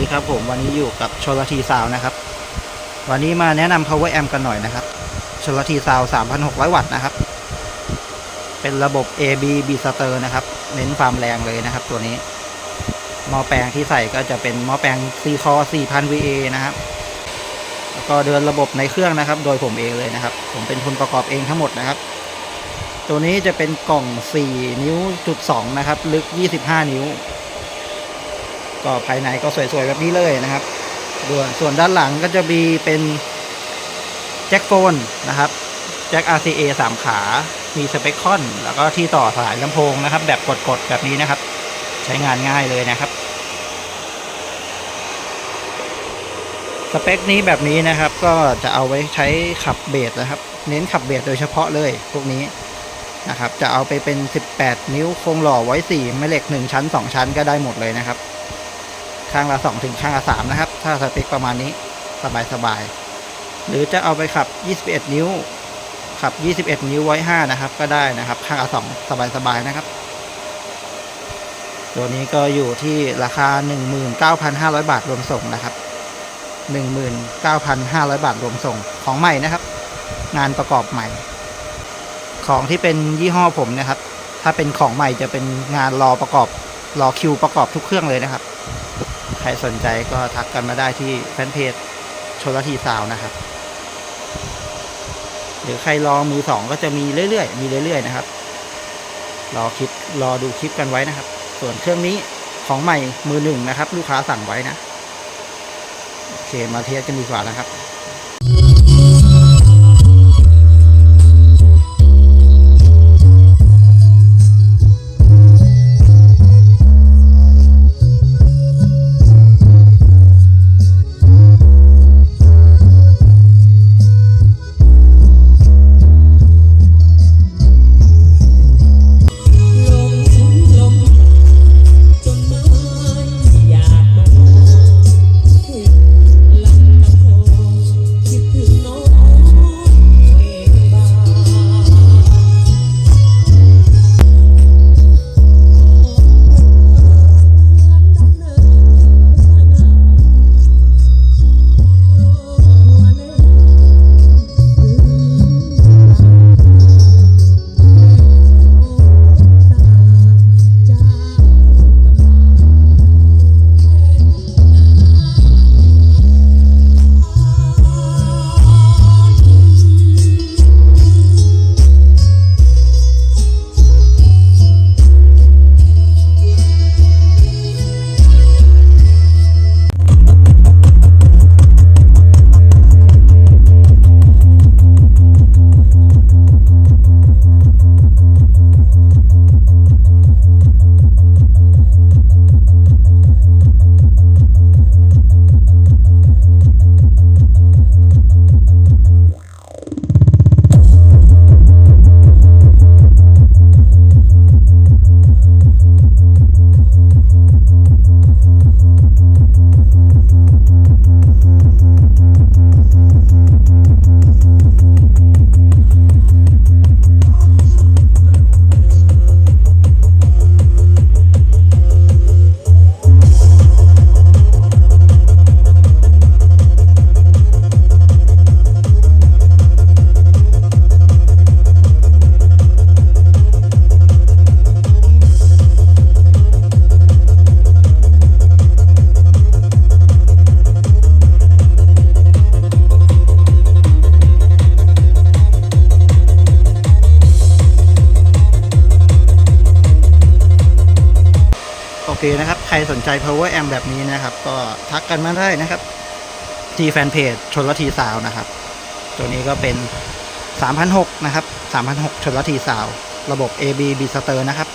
ดีครับผมวันนี้อยู่กับชลทีซาวนะครับ วันนี้มาแนะนำ power amp กันหน่อยนะครับชลทีซาว 3,600 วัตต์นะครับ เป็นระบบ AB B s t e r นะครับ เน้นความแรงเลยนะครับ ตัวนี้หม้อแปลงที่ใส่ก็จะเป็นหม้อแปลง C core 4,000 VA นะครับ แล้วก็เดินระบบในเครื่องนะครับ โดยผมเองเลยนะครับ ผมเป็นคนประกอบเองทั้งหมดนะครับ ตัวนี้จะเป็นกล่อง 4 นิ้วจุด2นะครับ ลึก 25 นิ้ว ก็ภายในก็สวยๆแบบนี้เลยนะครับส่วนส่วนด้านหลังก็จะมีเป็นแจ็คโฟนนะครับแจ็ค RCA 3 ขา มีสเปคคอน แล้วก็ที่ต่อสายลำโพงนะครับ แบบกดๆ แบบนี้นะครับ ใช้งานง่ายเลยนะครับ สเปคนี้แบบนี้นะครับก็จะเอาไว้ใช้ขับเบสนะครับ เน้นขับเบสโดยเฉพาะเลย พวกนี้นะครับ จะเอาไปเป็น 18 นิ้วโครงหล่อไว้4แม่เหล็ก 1 ชั้น 2 ชั้นก็ได้หมดเลยนะครับ ข้างละ2ถึงข้างละ3นะครับ ถ้าสเปคประมาณนี้สบายๆหรือจะเอาไปขับ 21 นิ้ว ขับ 21 นิ้วไว้ 5 นะครับ ก็ได้นะครับ ข้างละ2สบายๆนะครับ ตัวนี้ก็อยู่ที่ราคา 19,500 บาทรวมส่งนะครับ 19,500 บาทรวมส่งของใหม่นะครับ งานประกอบใหม่ ของที่เป็นยี่ห้อผมนะครับ ถ้าเป็นของใหม่จะเป็นงานรอประกอบรอคิวประกอบทุกเครื่องเลยนะครับ ใครสนใจก็ทักกันมาได้ที่แฟนเพจชนละทีซาวนะครับ หรือใครรอมือสองก็จะมีเรื่อยๆ มีเรื่อยๆนะครับ รอคลิปรอดูคลิปกันไว้นะครับ ส่วนเครื่องนี้ของใหม่มือหนึ่งนะครับ ลูกค้าสั่งไว้นะ โอเคมาเทสกันดีกว่านะครับ โอเคนะครับ ใครสนใจ power amp แบบนี้นะครับ ก็ทักกันมาได้นะครับ ที่แฟนเพจชนละทีสาวนะครับ ตัวนี้ก็เป็น3,600นะครับ3,600ชนละทีสาว ระบบ AB b s t e r นะครับ